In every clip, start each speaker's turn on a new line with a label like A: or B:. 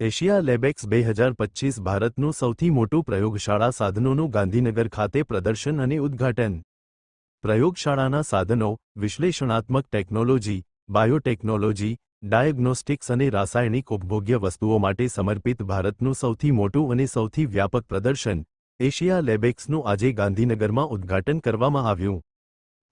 A: Asia લેબેક્સ બે હજાર પચીસ ભારતનું સૌથી મોટું પ્રયોગશાળા સાધનોનું ગાંધીનગર ખાતે પ્રદર્શન અને ઉદ્ઘાટન. પ્રયોગશાળાના સાધનો, વિશ્લેષણાત્મક ટેકનોલોજી, બાયોટેકનોલોજી, ડાયગ્નોસ્ટિક્સ અને રાસાયણિક ઉપભોગ્ય વસ્તુઓ માટે સમર્પિત ભારતનું સૌથી મોટું અને સૌથી વ્યાપક પ્રદર્શન એશિયા લેબેક્સનું આજે ગાંધીનગરમાં ઉદ્ઘાટન કરવામાં આવ્યું.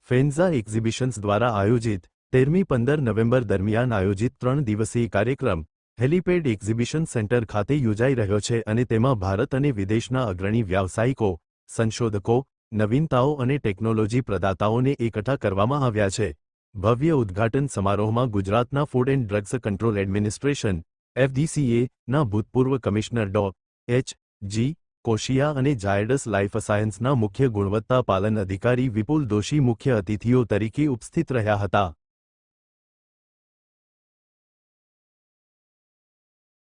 A: ફેન્ઝા એક્ઝિબિશન્સ દ્વારા આયોજિત તેરમી પંદર નવેમ્બર દરમિયાન આયોજિત ત્રણ દિવસીય કાર્યક્રમ હેલિપેડ એક્ઝિબિશન સેન્ટર ખાતે યોજાઈ રહ્યો છે અને તેમાં ભારત અને વિદેશના અગ્રણી વ્યાવસાયિકો, સંશોધકો, નવીનતાઓ અને ટેકનોલોજી પ્રદાતાઓને એકઠા કરવામાં આવ્યા છે. ભવ્ય ઉદ્ઘાટન સમારોહમાં ગુજરાતના food and drugs control administration, FDCA, ના ભૂતપૂર્વ કમિશનર ડો. એચ. જી. કોશિયા અને જાયડસ લાઇફ સાયન્સના મુખ્ય ગુણવત્તા પાલન અધિકારી વિપુલ દોશી મુખ્ય અતિથિઓ તરીકે ઉપસ્થિત રહ્યા હતા.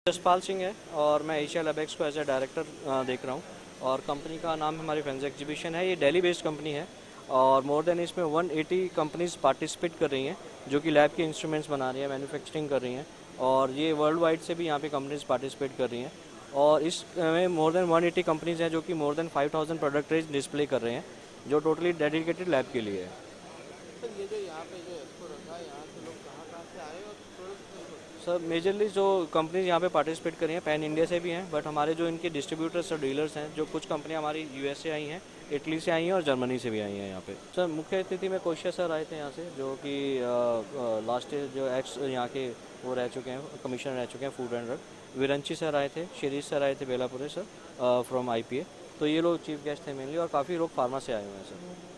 B: जसपाल सिंह है और मैं एशिया लैबेक्स को एज ए डायरेक्टर देख रहा हूँ। और कंपनी का नाम हमारी फेंस एग्जीबिशन है। ये दिल्ली बेस्ड कंपनी है और मोर देन इसमें 180 कंपनीज़ पार्टिसिपेट कर रही हैं, जो कि लैब के इंस्ट्रूमेंट्स बना रही हैं मैन्युफैक्चरिंग कर रही हैं और ये वर्ल्ड वाइड से भी यहाँ पे कंपनीज़ पार्टिसिपेट कर रही हैं। और इसमें मोर देन 180 कंपनीज़ हैं, जो कि मोर देन 5000 प्रोडक्ट डिस्प्ले कर रहे हैं, जो टोटली डेडिकेटेड लैब के लिए है।
C: सर, ये जो यहाँ पे जो एक्सपो रखा है, यहाँ से लोग कहाँ कहाँ से आए और
B: सर मेजरली जो कंपनीज़ यहाँ पे पार्टिसिपेट करी हैं पैन इंडिया से भी हैं बट हमारे जो इनके डिस्ट्रीब्यूटर्स और डीलर्स हैं, जो कुछ कंपनियाँ हमारी यूएस से आई हैं इटली से आई हैं और जर्मनी से भी आई हैं यहाँ पे। सर, मुख्य अतिथि में कोशिया सर आए थे यहाँ से, जो कि लास्ट जो एक्स यहाँ के वो रह चुके हैं कमिश्नर रह चुके हैं food and drug Viranchi sir आए थे शिरीष सर आए थे बेलापुरे सर फ्रॉम आईपीए तो ये लोग चीफ गेस्ट थे मेनली और काफ़ी लोग फार्मा से आए हुए हैं सर